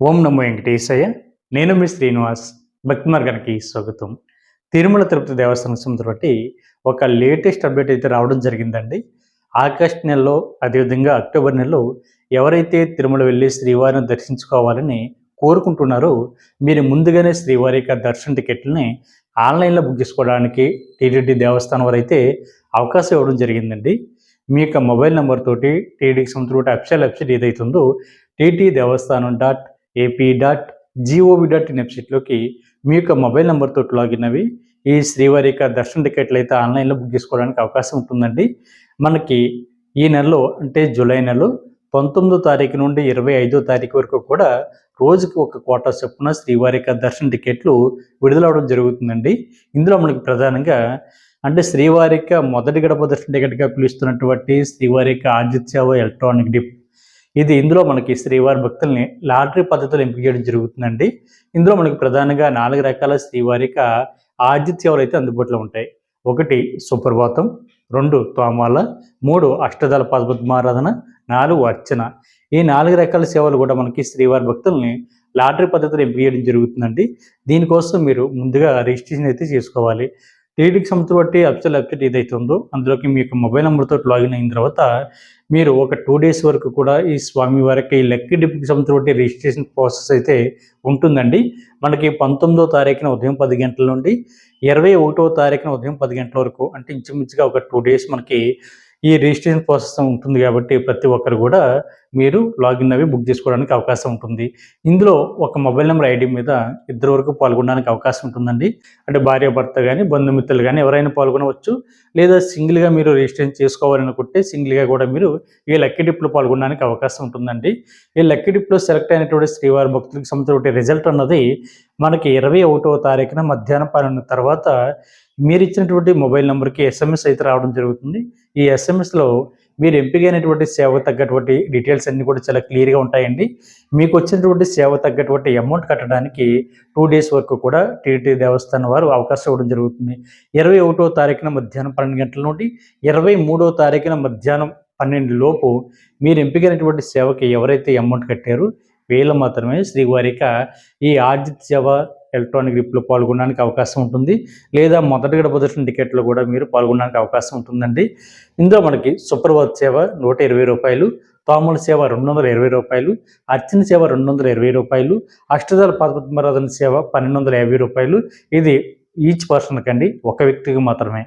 ఓం నమో వెంకటేశయ్య. నేను మీ శ్రీనివాస్. భక్తి మార్గానికి స్వాగతం. తిరుమల తిరుపతి దేవస్థానం సంబంధించి బట్టి ఒక లేటెస్ట్ అప్డేట్ అయితే రావడం జరిగిందండి. ఆగస్ట్ నెలలో అదేవిధంగా అక్టోబర్ నెలలో ఎవరైతే తిరుమల వెళ్ళి శ్రీవారిని దర్శించుకోవాలని కోరుకుంటున్నారో మీరు ముందుగానే శ్రీవారి యొక్క దర్శన టికెట్లని ఆన్లైన్లో బుక్ చేసుకోవడానికి టీటీడీ దేవస్థానం వారు అయితే అవకాశం ఇవ్వడం జరిగిందండి. మీ యొక్క మొబైల్ నెంబర్ తోటి టీడీకి సంబంధించిన అఫిషియల్ వెబ్సైట్ ఏదైతుందో TT Devasthanam dot AP dot G O V dot in వెబ్సైట్లోకి మీ యొక్క మొబైల్ నెంబర్తో లాగిన్ అవి ఈ శ్రీవారి యొక్క దర్శన టికెట్లు అయితే ఆన్లైన్లో బుక్ చేసుకోవడానికి అవకాశం ఉంటుందండి. మనకి ఈ నెలలో అంటే జూలై నెలలో పంతొమ్మిదో తారీఖు నుండి ఇరవై ఐదో తారీఖు వరకు కూడా రోజుకి ఒక కోట చొప్పున శ్రీవారి యొక్క దర్శన టికెట్లు విడుదలవడం జరుగుతుందండి. ఇందులో మనకి ప్రధానంగా అంటే శ్రీవారిక మొదటి గడప దర్శన టికెట్గా పిలుస్తున్నటువంటి శ్రీవారిక యొక్క ఆదిత్యవ ఎలక్ట్రానిక్ డిప్ ఇది ఇందులో మనకి శ్రీవారి భక్తుల్ని లాటరీ పద్ధతిలో ఎంపిక చేయడం జరుగుతుందండి. ఇందులో మనకి ప్రధానంగా నాలుగు రకాల శ్రీవారిక యొక్క అయితే అందుబాటులో ఉంటాయి. ఒకటి సుప్రభాతం రెండు తోమాల మూడు అష్టదళ పద్మారాధన నాలుగు అర్చన. ఈ నాలుగు రకాల సేవలు కూడా మనకి శ్రీవారి భక్తుల్ని లాటరీ పద్ధతిలో ఎంపిక చేయడం జరుగుతుందండి. దీనికోసం మీరు ముందుగా రిజిస్ట్రేషన్ అయితే చేసుకోవాలి. టీడీకి సంబంధించిన బట్టి అఫిషియల్ వెబ్సైట్ ఏదైతే ఉందో అందులోకి మీ యొక్క మొబైల్ నెంబర్తో లాగిన్ అయిన తర్వాత మీరు ఒక టూ డేస్ వరకు కూడా ఈ స్వామి వారికి లెక్కి డిప్కి సంబంధించిన రిజిస్ట్రేషన్ ప్రాసెస్ అయితే ఉంటుందండి. మనకి పంతొమ్మిదో తారీఖున ఉదయం పది గంటల నుండి ఇరవై ఒకటో తారీఖున ఉదయం పది గంటల వరకు అంటే ఇంచుమించుగా ఒక టూ డేస్ మనకి ఈ రిజిస్ట్రేషన్ ప్రాసెస్ ఉంటుంది కాబట్టి ప్రతి ఒక్కరు కూడా మీరు లాగిన్ అవి బుక్ చేసుకోవడానికి అవకాశం ఉంటుంది. ఇందులో ఒక మొబైల్ నెంబర్ ఐడి మీద ఇద్దరు వరకు పాల్గొనడానికి అవకాశం ఉంటుందండి. అంటే భార్య భర్త కానీ బంధుమిత్రులు కానీ ఎవరైనా పాల్గొనవచ్చు. లేదా సింగిల్గా మీరు రిజిస్ట్రేషన్ చేసుకోవాలనుకుంటే సింగిల్గా కూడా మీరు ఈ లక్కీ డిప్లో పాల్గొనడానికి అవకాశం ఉంటుందండి. ఈ లక్కీ డిప్లో సెలెక్ట్ అయినటువంటి శ్రీవారి భక్తులకు సంబంధించిన రిజల్ట్ అన్నది మనకి ఇరవై ఒకటో తారీఖున మధ్యాహ్నం పన్నెండు తర్వాత మీరు ఇచ్చినటువంటి మొబైల్ నెంబర్కి ఎస్ఎంఎస్ అయితే రావడం జరుగుతుంది. ఈ ఎస్ఎంఎస్లో మీరు ఎంపికైనటువంటి సేవకు తగ్గటువంటి డీటెయిల్స్ అన్నీ కూడా చాలా క్లియర్గా ఉంటాయండి. మీకు వచ్చినటువంటి సేవ తగ్గటువంటి అమౌంట్ కట్టడానికి టూ డేస్ వరకు కూడా టీటీ దేవస్థానం వారు అవకాశం ఇవ్వడం జరుగుతుంది. ఇరవై ఒకటో తారీఖున మధ్యాహ్నం పన్నెండు గంటల నుండి ఇరవై మూడో తారీఖున మధ్యాహ్నం పన్నెండు లోపు మీరు ఎంపికైనటువంటి సేవకి ఎవరైతే అమౌంట్ కట్టారో వీళ్ళు మాత్రమే శ్రీవారిక ఈ ఆదిత్యవ ఎలక్ట్రానిక్ గ్రిప్లో పాల్గొనడానికి అవకాశం ఉంటుంది. లేదా మొదటి గడప దర్శన టికెట్లో కూడా మీరు పాల్గొనడానికి అవకాశం ఉంటుందండి. ఇందులో మనకి సుప్రభాత్ సేవ నూట ఇరవై రూపాయలు తోమల సేవ రెండు వందల ఇరవై రూపాయలు అర్చన సేవ రెండు వందల ఇరవై రూపాయలు అష్టదళ పద్మరాధన సేవ పన్నెండు వందల యాభై రూపాయలు. ఇది ఈచ్ పర్సన్ కండి ఒక వ్యక్తికి మాత్రమే.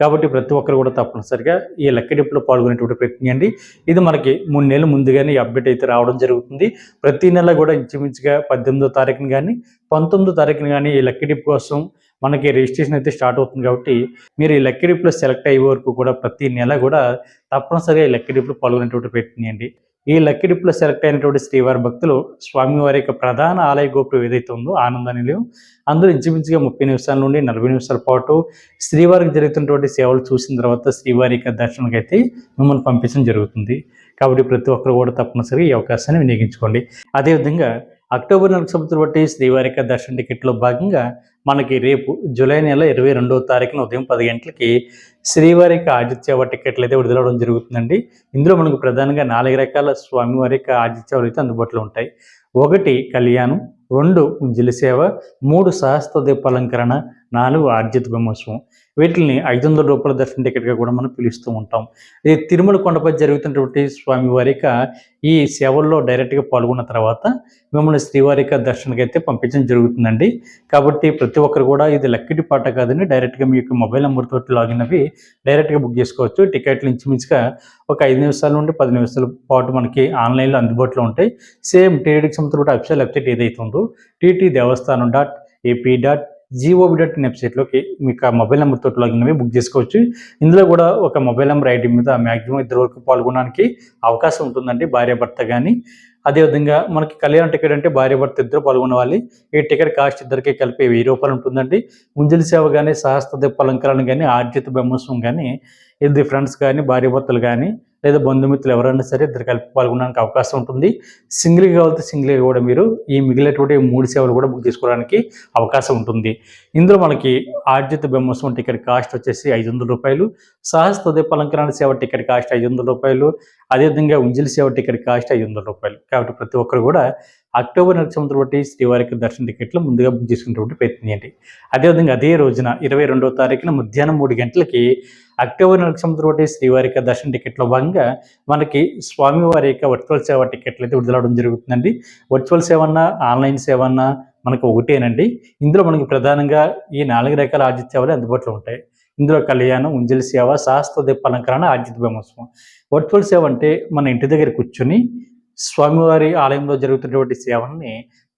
కాబట్టి ప్రతి ఒక్కరు కూడా తప్పనిసరిగా ఈ లెక్క పాల్గొనేటువంటి ప్రయత్నం అండి ఇది మనకి మూడు నెలలు ముందుగానే అప్డేట్ అయితే రావడం జరుగుతుంది. ప్రతి నెల కూడా ఇంచుమించుగా పద్దెనిమిదో తారీఖున కానీ పంతొమ్మిదో తారీఖున కానీ ఈ లక్కీ కోసం మనకి రిజిస్ట్రేషన్ అయితే స్టార్ట్ అవుతుంది కాబట్టి మీరు ఈ లెక్కడిప్లో సెలెక్ట్ అయ్యే వరకు కూడా ప్రతి నెల కూడా తప్పనిసరిగా ఈ లక్కీ డిప్లో పాల్గొనేటువంటి ప్రయత్నం చేయండి. ఈ లక్కీ డిప్లో సెలెక్ట్ అయినటువంటి శ్రీవారి భక్తులు స్వామివారి యొక్క ప్రధాన ఆలయ గోపురం ఏదైతే ఉందో ఆనంద నిలయం అందరూ ఇంచుమించుగా ముప్పై నిమిషాల నుండి నలభై నిమిషాల పాటు శ్రీవారికి జరుగుతున్నటువంటి సేవలు చూసిన తర్వాత శ్రీవారి యొక్క దర్శనానికి అయితే మిమ్మల్ని పంపించడం జరుగుతుంది. కాబట్టి ప్రతి ఒక్కరు కూడా తప్పనిసరిగా ఈ అవకాశాన్ని వినియోగించుకోండి. అదేవిధంగా అక్టోబర్ నెలకు సంవత్సరం బట్టి శ్రీవారి యొక్క దర్శన టికెట్లో భాగంగా మనకి రేపు జూలై నెల ఇరవై రెండవ తారీఖున ఉదయం పది గంటలకి శ్రీవారి యొక్క ఆదిత్యవ టికెట్లు అయితే విడుదలవడం జరుగుతుందండి. ఇందులో మనకు ప్రధానంగా నాలుగు రకాల స్వామివారి యొక్క ఆదిత్యవలు అయితే అందుబాటులో ఉంటాయి. ఒకటి కళ్యాణం రెండు ఉంజిలి మూడు సహస్ర దీపాలంకరణ నాలుగు ఆర్జిత బ్రహ్మోత్సవం. వీటిని ఐదు వందల రూపాయల దర్శన టికెట్గా కూడా మనం పిలుస్తూ ఉంటాం. ఇది తిరుమల కొండపై జరుగుతున్నటువంటి స్వామివారిక ఈ సేవల్లో డైరెక్ట్గా పాల్గొన్న తర్వాత మిమ్మల్ని శ్రీవారిక దర్శనకి అయితే పంపించడం జరుగుతుందండి. కాబట్టి ప్రతి ఒక్కరు కూడా ఇది లక్కిటి పాట కాదని డైరెక్ట్గా మీ యొక్క మొబైల్ నెంబర్ తోటి లాగిన్ అవి డైరెక్ట్గా బుక్ చేసుకోవచ్చు. టికెట్లు ఇంచుమించుగా ఒక ఐదు నిమిషాల నుండి పది నిమిషాల పాటు మనకి ఆన్లైన్లో అందుబాటులో ఉంటాయి. సేమ్ టీడీకి సంబంధించిన అఫిషియల్ వెబ్సైట్ ఏదైతే ఉందో TT Devasthanam dot AP dot G O B dot in వెబ్సైట్లోకి మీకు ఆ మొబైల్ నెంబర్ లాగిన్ అవి బుక్ చేసుకోవచ్చు. ఇందులో కూడా ఒక మొబైల్ నెంబర్ ఐడి మీద మ్యాక్సిమం ఇద్దరు వరకు పాల్గొనడానికి అవకాశం ఉంటుందండి భార్య భర్త కానీ అదేవిధంగా మనకి కళ్యాణ టికెట్ అంటే భార్య భర్త ఇద్దరు పాల్గొనవాలి ఈ టికెట్ కాస్ట్ ఇద్దరికి కలిపి వెయ్యి రూపాయలు ఉంటుందండి. ముంజలి సేవ కానీ సహస్త దీప అలంకరణ కానీ ఆర్జిత బ్రహ్మోత్సవం కానీ ఇది ఫ్రెండ్స్ కానీ భార్య భర్తలు కానీ లేదా బంధుమిత్రులు ఎవరైనా సరే ఇద్దరు కలిపి పాల్గొనడానికి అవకాశం ఉంటుంది. సింగిల్గా కావాలంటే సింగిల్గా కూడా మీరు ఈ మిగిలినటువంటి మూడు సేవలు కూడా బుక్ చేసుకోవడానికి అవకాశం ఉంటుంది. ఇందులో మనకి ఆర్జిత బ్రహ్మోత్సవం టికెట్ కాస్ట్ వచ్చేసి ఐదు వందల రూపాయలు సహస్ర ఉదయపలంకరణ సేవ టికెట్ కాస్ట్ ఐదు వందల రూపాయలు అదేవిధంగా ఉంజిల్ సేవ టికెట్ కాస్ట్ ఐదు వందల రూపాయలు. కాబట్టి ప్రతి ఒక్కరు కూడా అక్టోబర్ నెలకు సంవత్సరం బట్టి శ్రీవారికి దర్శన టికెట్లు ముందుగా బుక్ చేసుకునేటువంటి ప్రయత్నం చేయండి. అదేవిధంగా అదే రోజున ఇరవై రెండవ తారీఖున మధ్యాహ్నం మూడు గంటలకి అక్టోబర్ నెలకు సంవత్సరం బట్టి శ్రీవారికి దర్శన టికెట్లో భాగంగా మనకి స్వామివారి యొక్క వర్చువల్ సేవ టికెట్లు అయితే విడుదలవడం జరుగుతుందండి. వర్చువల్ సేవ అన్న ఆన్లైన్ సేవ అన్న మనకు ఒకటేనండి. ఇందులో మనకి ప్రధానంగా ఈ నాలుగు రకాల ఆతిథ్య సేవలు అందుబాటులో ఉంటాయి. ఇందులో కళ్యాణం ఉంజలి సేవ శాస్త్ర దీపాలంకరణ ఆతిథ్య బ్రహ్మోత్సవం వర్చువల్ సేవ అంటే మన ఇంటి దగ్గర కూర్చొని స్వామివారి ఆలయంలో జరుగుతున్నటువంటి సేవల్ని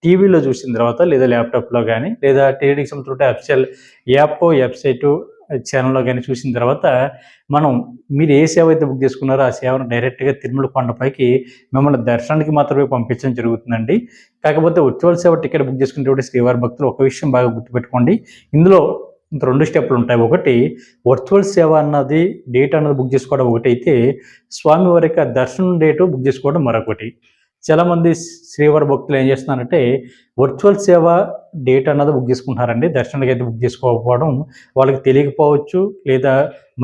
టీవీలో చూసిన తర్వాత లేదా ల్యాప్టాప్లో కానీ లేదా టీడీకి సంబంధించిన అఫిషియల్ యాప్ వెబ్సైటు ఛానల్లో కానీ చూసిన తర్వాత మనం మీరు ఏ సేవ అయితే బుక్ చేసుకున్నారో ఆ సేవను డైరెక్ట్గా తిరుమల కొండపైకి మిమ్మల్ని దర్శనానికి మాత్రమే పంపించడం జరుగుతుందండి. కాకపోతే ఉత్సవాల సేవ టికెట్ బుక్ చేసుకునేటువంటి శ్రీవారి భక్తులు ఒక విషయం బాగా గుర్తుపెట్టుకోండి. ఇందులో రెండు స్టెప్లు ఉంటాయి ఒకటి వర్చువల్ సేవ అన్నది డేట్ అన్నది బుక్ చేసుకోవడం ఒకటి అయితే స్వామివారి యొక్క దర్శనం డేటు బుక్ చేసుకోవడం మరొకటి. చాలామంది శ్రీవారి భక్తులు ఏం చేస్తున్నారంటే వర్చువల్ సేవ డేట్ అన్నది బుక్ చేసుకుంటున్నారండి. దర్శనానికి అయితే బుక్ చేసుకోకపోవడం వాళ్ళకి తెలియకపోవచ్చు లేదా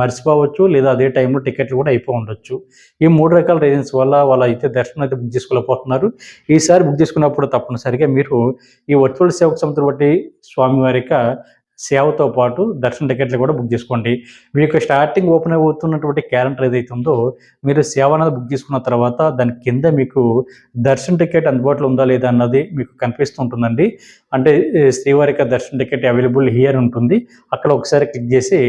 మర్చిపోవచ్చు లేదా అదే టైంలో టికెట్లు కూడా అయిపో ఉండొచ్చు. ఈ మూడు రకాల రీజన్స్ వల్ల వాళ్ళు అయితే దర్శనం అయితే బుక్ చేసుకోలేకపోతున్నారు. ఈసారి బుక్ చేసుకున్నప్పుడు తప్పనిసరిగా మీరు ఈ వర్చువల్ సేవకు సంబంధించిన బట్టి స్వామివారి యొక్క సేవతో పాటు దర్శన టికెట్లు కూడా బుక్ చేసుకోండి. మీకు స్టార్టింగ్ ఓపెన్ అవుతున్నటువంటి క్యాలెండర్ ఏదైతే ఉందో మీరు సేవ అనేది బుక్ చేసుకున్న తర్వాత దాని కింద మీకు దర్శన టికెట్ అందుబాటులో ఉందా లేదా అన్నది మీకు కనిపిస్తుంటుందండి అంటే శ్రీవారిక శ్రీవారి దర్శన టికెట్ అవైలబుల్ హియర్ ఉంటుంది. అక్కడ ఒకసారి క్లిక్ చేసి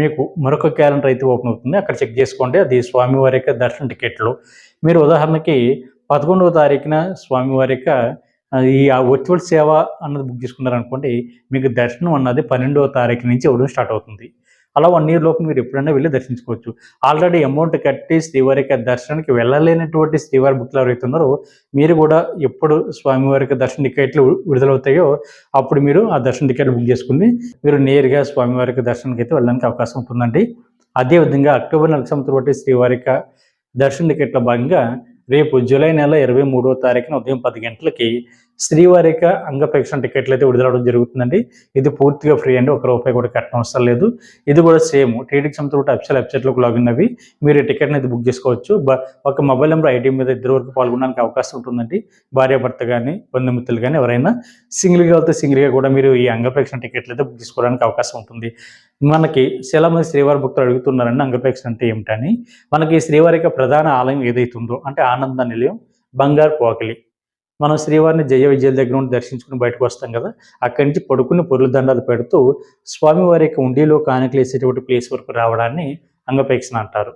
మీకు మరొక క్యాలెండర్ అయితే ఓపెన్ అవుతుంది. అక్కడ చెక్ చేసుకోండి అది స్వామివారి యొక్క దర్శన టికెట్లు. మీరు ఉదాహరణకి పదకొండవ తారీఖున స్వామివారి యొక్క ఈ ఆ వర్చువల్ సేవ అన్నది బుక్ చేసుకున్నారనుకోండి మీకు దర్శనం అన్నది పన్నెండవ తారీఖు నుంచి ఇవ్వడం స్టార్ట్ అవుతుంది. అలా వన్ ఇయర్ లోపు మీరు ఎప్పుడైనా వెళ్ళి దర్శించుకోవచ్చు. ఆల్రెడీ అమౌంట్ కట్టి శ్రీవారికి దర్శనానికి వెళ్ళలేనటువంటి శ్రీవారి బుక్లు ఎవరైతే ఉన్నారో మీరు కూడా ఎప్పుడు స్వామివారికి దర్శన టికెట్లు విడుదలవుతాయో అప్పుడు మీరు ఆ దర్శన టికెట్లు బుక్ చేసుకుని మీరు నేరుగా స్వామివారికి దర్శనానికి అయితే వెళ్ళడానికి అవకాశం ఉంటుందండి. అదేవిధంగా అక్టోబర్ నెల సంవత్సరం బట్టి శ్రీవారి దర్శన టికెట్ల భాగంగా రేపు జూలై నెల ఇరవై మూడవ తారీఖున ఉదయం పది గంటలకి శ్రీవారి యొక్క అంగప్రేక్షణ టికెట్లు అయితే విడుదలవడం జరుగుతుందండి. ఇది పూర్తిగా ఫ్రీ అండి. ఒక రూపాయి కూడా కట్టడం అవసరం లేదు. ఇది కూడా సేమ్. టీడీకి సంబంధించిన అఫిషియల్ వెబ్సైట్లోకి లాగిన్ అవి మీరు ఈ టికెట్ని అయితే బుక్ చేసుకోవచ్చు. బ- ఒక మొబైల్ నెంబర్ ఐడి మీద ఇద్దరు వరకు పాల్గొనడానికి అవకాశం ఉంటుందండి. భార్యాభర్త కానీ బంధుమిత్రులు కానీ ఎవరైనా సింగిల్గా వెళ్తే సింగిల్గా కూడా మీరు ఈ అంగప్రేక్షణ టికెట్లు అయితే బుక్ చేసుకోవడానికి అవకాశం ఉంటుంది. మనకి చాలామంది శ్రీవారి భక్తులు అడుగుతున్నారండి అంగప్రేక్షణ అంటే ఏమిటని. మనకి శ్రీవారి యొక్క ప్రధాన ఆలయం ఏదైతుందో ఉందో అంటే ఆనంద నిలయం బంగారు పోకలి మనం శ్రీవారిని జయ విజయాల దగ్గర నుండి దర్శించుకుని బయటకు వస్తాం కదా అక్కడి నుంచి పడుకుని పొరుల దండాలు పెడుతూ స్వామివారి యొక్క ఉండిలో కానుకలు వేసేటువంటి ప్లేస్ వరకు రావడాన్ని అంగపేక్షణ అంటారు.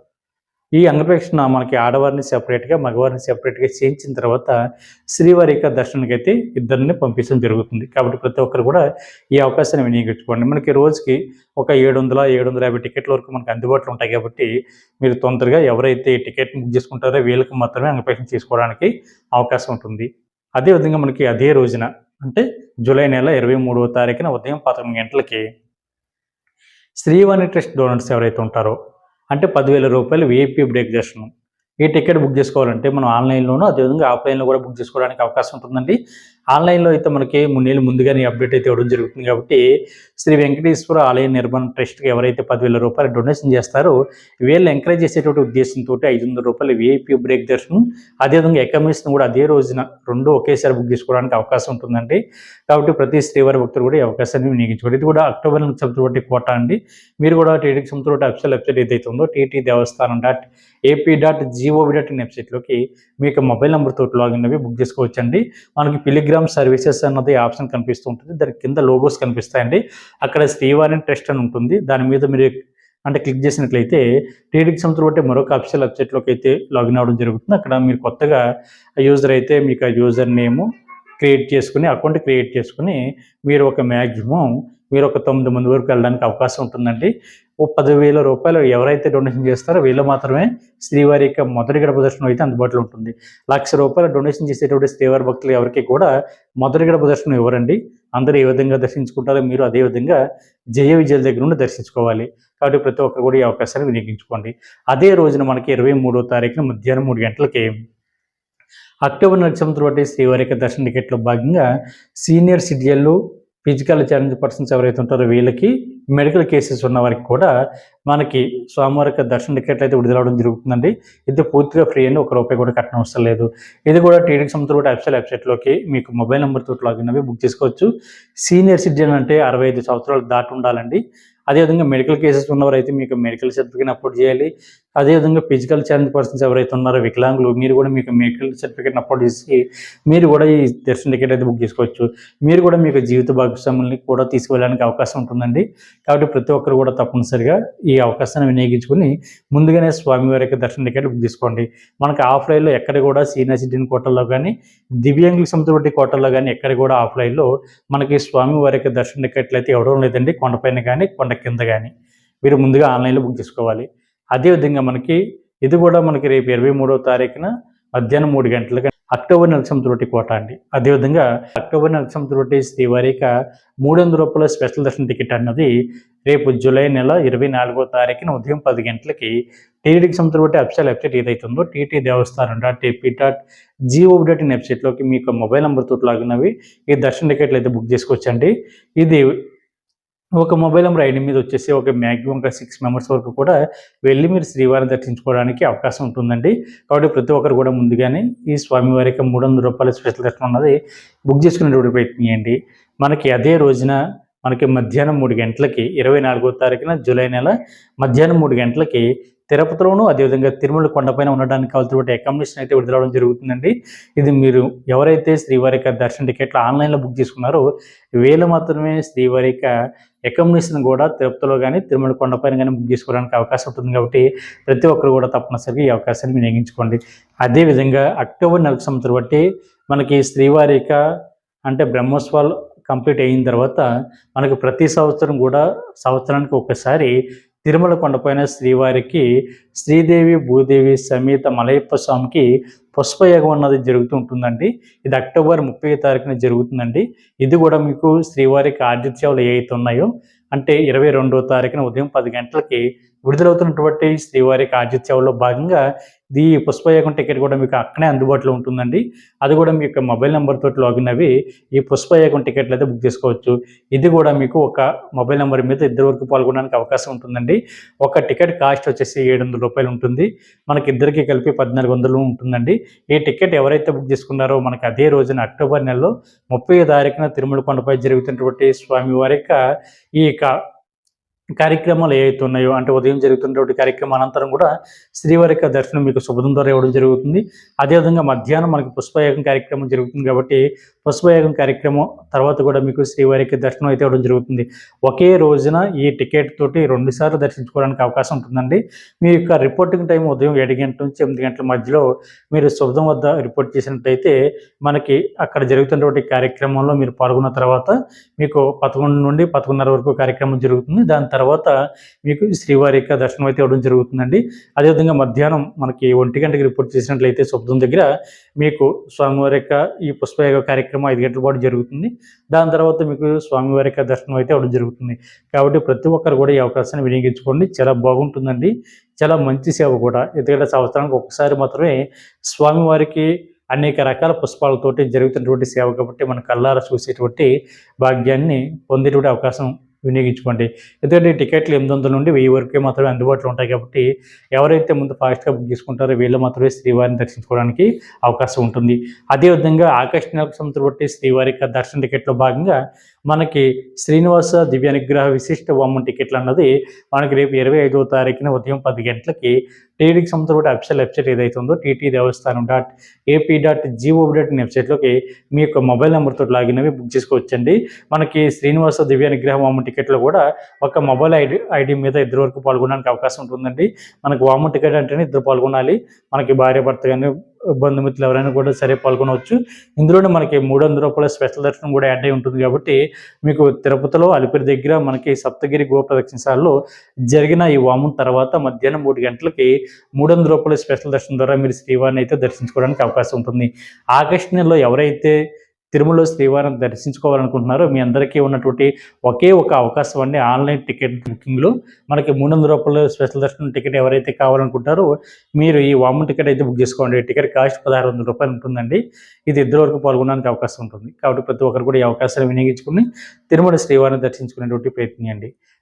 ఈ అంగపేక్షణ మనకి ఆడవారిని సెపరేట్గా మగవారిని సెపరేట్గా చేయించిన తర్వాత శ్రీవారి యొక్క దర్శనానికి అయితే ఇద్దరిని పంపించడం జరుగుతుంది. కాబట్టి ప్రతి ఒక్కరు కూడా ఈ అవకాశాన్ని వినియోగించుకోండి. మనకి రోజుకి ఒక ఏడు వందల ఏడు వందల యాభై టికెట్ల వరకు మనకు అందుబాటులో ఉంటాయి కాబట్టి మీరు తొందరగా ఎవరైతే ఈ టికెట్ బుక్ చేసుకుంటారో వీళ్ళకి మాత్రమే అంగపేక్షణ చేసుకోవడానికి అవకాశం ఉంటుంది. అదేవిధంగా మనకి అదే రోజున అంటే జూలై నెల ఇరవై మూడవ తారీఖున ఉదయం పదకొండు గంటలకి శ్రీవాణి ట్రస్ట్ డోనర్స్ ఎవరైతే ఉంటారో అంటే పదివేల రూపాయలు విఐపి బ్రేక్ దర్శనం. ఈ టికెట్ బుక్ చేసుకోవాలంటే మనం ఆన్లైన్లోనూ అదేవిధంగా ఆఫ్లైన్లో కూడా బుక్ చేసుకోవడానికి అవకాశం ఉంటుందండి. ఆన్లైన్లో అయితే మనకి మూడేళ్ళు ముందుగానే అప్డేట్ అయితే ఇవ్వడం జరుగుతుంది కాబట్టి శ్రీ వెంకటేశ్వర ఆలయ నిర్మాణ ట్రస్ట్కి ఎవరైతే పదివేల రూపాయలు డొనేషన్ చేస్తారో వీళ్ళు ఎంకరేజ్ చేసేటువంటి ఉద్దేశంతో ఐదు వందల రూపాయలు విఐపి బ్రేక్ దర్శనం అదేవిధంగా అకామిడేషన్ కూడా అదే రోజున రెండు ఒకేసారి బుక్ చేసుకోవడానికి అవకాశం ఉంటుందండి. కాబట్టి ప్రతి శ్రీవారి భక్తులు కూడా ఈ అవకాశాన్ని వినియోగించుకోండి. ఇది కూడా అక్టోబర్ నుంచి చంపుతోటి కోట అండి. మీరు కూడా టీటీకి సంబంధించిన అఫిషియల్ వెబ్సైట్ ఏదైతే ఉందో TT Devasthanam dot AP dot G O V dot in వెబ్సైట్లోకి మీకు మొబైల్ నెంబర్తో లాగిన్ అవి బుక్ చేసుకోవచ్చండి. మనకి పిలిగ్రామ్ సర్వీసెస్ అన్నది ఆప్షన్ కనిపిస్తూ ఉంటుంది. దాని కింద లోగోస్ కనిపిస్తాయండి. అక్కడ శ్రీవారి ట్రస్ట్ అని ఉంటుంది. దాని మీద మీరు అంటే క్లిక్ చేసినట్లయితే టీడీకి సంబంధించిన మరొక అఫీషియల్ వెబ్సైట్లోకి అయితే లాగిన్ అవ్వడం జరుగుతుంది. అక్కడ మీరు కొత్తగా యూజర్ అయితే మీకు ఆ యూజర్ నేము క్రియేట్ చేసుకుని అకౌంట్ క్రియేట్ చేసుకుని మీరు ఒక మ్యాక్సిమం మీరు ఒక తొమ్మిది మంది వరకు వెళ్ళడానికి అవకాశం ఉంటుందండి. ఓ పదివేల రూపాయలు ఎవరైతే డొనేషన్ చేస్తారో వీళ్ళు మాత్రమే శ్రీవారి యొక్క మొదటి గడప దర్శనం అయితే అందుబాటులో ఉంటుంది. లక్ష రూపాయలు డొనేషన్ చేసేటువంటి శ్రీవారి భక్తులు ఎవరికి కూడా మొదటి గడప దర్శనం ఇవ్వరండి. అందరూ ఏ విధంగా దర్శించుకుంటారో మీరు అదే విధంగా జయ విజయాల దగ్గర నుండి దర్శించుకోవాలి. కాబట్టి ప్రతి ఒక్కరు కూడా ఈ అవకాశాన్ని వినియోగించుకోండి. అదే రోజున మనకి ఇరవై మూడో తారీఖున మధ్యాహ్నం మూడు గంటలకి అక్టోబర్ నెల బట్టి శ్రీవారి యొక్క దర్శన టికెట్లో భాగంగా సీనియర్ సిటిజన్లు ఫిజికల్ ఛాలెంజ్ పర్సన్స్ ఎవరైతే ఉంటారో వీళ్ళకి మెడికల్ కేసెస్ ఉన్న వారికి కూడా మనకి స్వామివారి దర్శన టికెట్లు అయితే విడుదలవడం జరుగుతుందండి. ఇది పూర్తిగా ఫ్రీ అని ఒక రూపాయి కూడా కట్టడం అవసరం లేదు. ఇది కూడా టీడీకి సంబంధించిన కూడా వెబ్సైట్ వెబ్సైట్లోకి మీకు మొబైల్ నెంబర్ తోటి లాగిన్ అవి బుక్ చేసుకోవచ్చు. సీనియర్ సిటిజన్ అంటే అరవై ఐదు సంవత్సరాలు దాటి ఉండాలండి. అదేవిధంగా మెడికల్ కేసెస్ ఉన్నవారైతే మీకు మెడికల్ సర్టిఫికేట్ అప్లోడ్ చేయాలి. అదేవిధంగా ఫిజికల్ ఛాలెంజ్ పర్సన్స్ ఎవరైతే ఉన్నారో వికలాంగులు మీరు కూడా మీకు మెడికల్ సర్టిఫికేట్ అప్లోడ్ చేసి మీరు కూడా ఈ దర్శన టికెట్ అయితే బుక్ చేసుకోవచ్చు. మీరు కూడా మీకు జీవిత భాగస్వాముల్ని కూడా తీసుకువెళ్ళడానికి అవకాశం ఉంటుందండి. కాబట్టి ప్రతి ఒక్కరు కూడా తప్పనిసరిగా ఈ అవకాశాన్ని వినియోగించుకుని ముందుగానే స్వామివారి యొక్క దర్శన టికెట్ బుక్ చేసుకోండి. మనకి ఆఫ్లైన్లో ఎక్కడ కూడా సీనియర్ సిటిజన్ కోటల్లో కానీ దివ్యాంగులకు సంబంధించిన కోటల్లో కానీ ఎక్కడ కూడా ఆఫ్లైన్లో మనకి స్వామివారి యొక్క దర్శన టికెట్లు అయితే ఇవ్వడం లేదండి. కొండపైన కానీ కొండ కింద కానీ మీరు ముందుగా ఆన్లైన్లో బుక్ చేసుకోవాలి. అదేవిధంగా మనకి ఇది కూడా మనకి రేపు ఇరవై మూడవ తారీఖున మధ్యాహ్నం మూడు గంటలకు అక్టోబర్ నెల త్రోటి కోట అండి. అదేవిధంగా అక్టోబర్ నెల త్రోటి శ్రీవారిక మూడు వందల రూపాయల స్పెషల్ దర్శన టికెట్ అన్నది రేపు జూలై నెల ఇరవై నాలుగో తారీఖున ఉదయం పది గంటలకి టీటీడీకి సంబంధించిన వెబ్సైట్ వెబ్సైట్ ఏదైతుందో TT Devasthanam dot AP dot G O dot in వెబ్సైట్లోకి మీకు మొబైల్ నెంబర్ తోటి లాగినవి ఈ దర్శన టికెట్లు అయితే బుక్ చేసుకోవచ్చండి. ఇది ఒక మొబైల్ నెంబర్ ఐడి మీద వచ్చేసి ఒక మ్యాక్సిమం ఒక సిక్స్ మెంబర్స్ వరకు కూడా వెళ్ళి మీరు శ్రీవారిని దర్శించుకోవడానికి అవకాశం ఉంటుందండి. కాబట్టి ప్రతి ఒక్కరు కూడా ముందుగానే ఈ స్వామివారికి మూడు వందల రూపాయల స్పెషల్ దర్శనం అన్నది బుక్ చేసుకునేటువంటి ప్రయత్నం చేయండి మనకి అదే రోజున మనకి మధ్యాహ్నం మూడు గంటలకి ఇరవై నాలుగో తారీఖున జూలై నెల మధ్యాహ్నం మూడు గంటలకి తిరుపతిలోను అదేవిధంగా తిరుమల కొండపైన ఉండడానికి కావాల్సినటువంటి అకామిడేషన్ అయితే విడుదలవడం జరుగుతుందండి. ఇది మీరు ఎవరైతే శ్రీవారి యొక్క దర్శన టికెట్లు ఆన్లైన్లో బుక్ చేసుకున్నారో వీళ్ళు మాత్రమే శ్రీవారి యొక్క అకామిడేషన్ కూడా తిరుపతిలో కానీ తిరుమల కొండపైన కానీ బుక్ చేసుకోవడానికి అవకాశం ఉంటుంది కాబట్టి ప్రతి ఒక్కరు కూడా తప్పనిసరిగా ఈ అవకాశాన్ని వినియోగించుకోండి. అదేవిధంగా అక్టోబర్ నెలకు సంవత్సరం బట్టి మనకి శ్రీవారిక అంటే బ్రహ్మోత్సవాలు కంప్లీట్ అయిన తర్వాత మనకు ప్రతి సంవత్సరం కూడా సంవత్సరానికి ఒకసారి తిరుమల కొండపైన శ్రీవారికి శ్రీదేవి భూదేవి సమేత మలయప్ప స్వామికి పుష్పయోగం అన్నది జరుగుతూ ఉంటుందండి. ఇది అక్టోబర్ ముప్పై తారీఖున జరుగుతుందండి. ఇది కూడా మీకు శ్రీవారికి ఆతిథ్యాలు ఏవైతే ఉన్నాయో అంటే ఇరవై రెండో తారీఖున ఉదయం పది గంటలకి విడుదలవుతున్నటువంటి శ్రీవారికి ఆతిథ్యాల్లో భాగంగా ఈ పుష్పయోగం టికెట్ కూడా మీకు అక్కడే అందుబాటులో ఉంటుందండి. అది కూడా మీ యొక్క మొబైల్ నెంబర్తో లాగిన్ అవి ఈ పుష్పయోగం టికెట్లు అయితే బుక్ చేసుకోవచ్చు. ఇది కూడా మీకు ఒక మొబైల్ నెంబర్ మీద ఇద్దరు వరకు పాల్గొనడానికి అవకాశం ఉంటుందండి. ఒక టికెట్ కాస్ట్ వచ్చేసి ఏడు వందల రూపాయలు ఉంటుంది. మనకి ఇద్దరికి కలిపి పద్నాలుగు వందలు ఉంటుందండి. ఈ టికెట్ ఎవరైతే బుక్ చేసుకున్నారో మనకి అదే రోజున అక్టోబర్ నెలలో ముప్పై తారీఖున తిరుమల కొండపై జరుగుతున్నటువంటి స్వామివారి యొక్క ఈ యొక్క కార్యక్రమాలు ఏవైతే ఉన్నాయో అంటే ఉదయం జరుగుతున్నటువంటి కార్యక్రమం అనంతరం కూడా శ్రీవారి యొక్క దర్శనం మీకు శుభదం ద్వారా ఇవ్వడం జరుగుతుంది. అదేవిధంగా మధ్యాహ్నం మనకి పుష్పయాగం కార్యక్రమం జరుగుతుంది కాబట్టి పుష్పయాగం కార్యక్రమం తర్వాత కూడా మీకు శ్రీవారి యొక్క దర్శనం అయితే ఇవ్వడం జరుగుతుంది. ఒకే రోజున ఈ టికెట్ తోటి రెండుసార్లు దర్శించుకోవడానికి అవకాశం ఉంటుందండి. మీ యొక్క రిపోర్టింగ్ టైం ఉదయం ఏడు గంటల నుంచి ఎనిమిది గంటల మధ్యలో మీరు శుభదం వద్ద రిపోర్ట్ చేసినట్టయితే మనకి అక్కడ జరుగుతున్నటువంటి కార్యక్రమంలో మీరు పాల్గొన్న తర్వాత మీకు పదకొండు నుండి పదకొండున్నర వరకు కార్యక్రమం జరుగుతుంది. దాని తర్వాత మీకు శ్రీవారి యొక్క దర్శనం అయితే ఇవ్వడం జరుగుతుందండి. అదేవిధంగా మధ్యాహ్నం మనకి ఒంటి గంటకి రిపోర్ట్ చేసినట్లయితే శబ్దం దగ్గర మీకు స్వామివారి యొక్క ఈ పుష్పయోగ కార్యక్రమం ఐదు గంటల పాటు జరుగుతుంది. దాని తర్వాత మీకు స్వామివారి యొక్క దర్శనం అయితే ఇవ్వడం జరుగుతుంది. కాబట్టి ప్రతి ఒక్కరు కూడా ఈ అవకాశాన్ని వినియోగించుకోండి. చాలా బాగుంటుందండి. చాలా మంచి సేవ కూడా. ఎందుకంటే సంవత్సరానికి ఒకసారి మాత్రమే స్వామివారికి అనేక రకాల పుష్పాలతోటి జరుగుతున్నటువంటి సేవ కాబట్టి మన కళ్ళారా చూసేటువంటి భాగ్యాన్ని పొందేటువంటి అవకాశం వినియోగించుకోండి. ఎందుకంటే టికెట్లు ఎనిమిది వందల నుండి వెయ్యి వరకే మాత్రమే అందుబాటులో ఉంటాయి కాబట్టి ఎవరైతే ముందు ఫాస్ట్గా బుక్ చేసుకుంటారో వీళ్ళు మాత్రమే శ్రీవారిని దర్శించుకోవడానికి అవకాశం ఉంటుంది. అదేవిధంగా ఆకర్షణకు సంబంధించి బట్టి శ్రీవారి యొక్క దర్శన టికెట్లో భాగంగా మనకి శ్రీనివాస దివ్యానుగ్రహ విశిష్ట వామన్ టికెట్లు అన్నది మనకి రేపు ఇరవై ఐదవ తారీఖున ఉదయం పది గంటలకి టీడీకి సంబంధించిన అఫిషియల్ వెబ్సైట్ ఏదైతే ఉందో TT Devasthanam dot AP dot G O B dot in వెబ్సైట్లోకి మీ యొక్క మొబైల్ నెంబర్తో లాగిన్ అవి బుక్ చేసుకోవచ్చండి. మనకి శ్రీనివాస దివ్య నిగ్రహ వామన్ టికెట్లో కూడా ఒక మొబైల్ ఐడి ఐడి మీద ఇద్దరు వరకు పాల్గొనడానికి అవకాశం ఉంటుందండి. మనకు వామన్ టికెట్ అంటేనే ఇద్దరు పాల్గొనాలి. మనకి భార్య భర్త కానీ బంధుమిత్రులు ఎవరైనా కూడా సరే పాల్గొనవచ్చు. ఇందులోనే మనకి మూడు వందల రూపాయల స్పెషల్ దర్శనం కూడా యాడ్ అయి ఉంటుంది కాబట్టి మీకు తిరుపతిలో అలిపిరి దగ్గర మనకి సప్తగిరి గోప్రదక్షిణశాలలో జరిగిన ఈ వామం తర్వాత మధ్యాహ్నం మూడు గంటలకి మూడు వందల రూపాయల స్పెషల్ దర్శనం ద్వారా మీరు శ్రీవారిని అయితే దర్శించుకోవడానికి అవకాశం ఉంటుంది. ఆకర్షణలో ఎవరైతే తిరుమల శ్రీవారిని దర్శించుకోవాలనుకుంటున్నారో మీ అందరికీ ఉన్నటువంటి ఒకే ఒక అవకాశం అండి ఆన్లైన్ టికెట్ బుకింగ్లో. మనకి మూడు వందల రూపాయలు స్పెషల్ దర్శనం టికెట్ ఎవరైతే కావాలనుకుంటారో మీరు ఈ వామన్ టికెట్ అయితే బుక్ చేసుకోండి. టికెట్ కాస్ట్ పదహారు వందల రూపాయలు ఉంటుందండి. ఇది ఇద్దరు వరకు పాల్గొనడానికి అవకాశం ఉంటుంది. కాబట్టి ప్రతి ఒక్కరు కూడా ఈ అవకాశాన్ని వినియోగించుకుని తిరుమల శ్రీవారిని దర్శించుకునేటువంటి ప్రయత్నించండి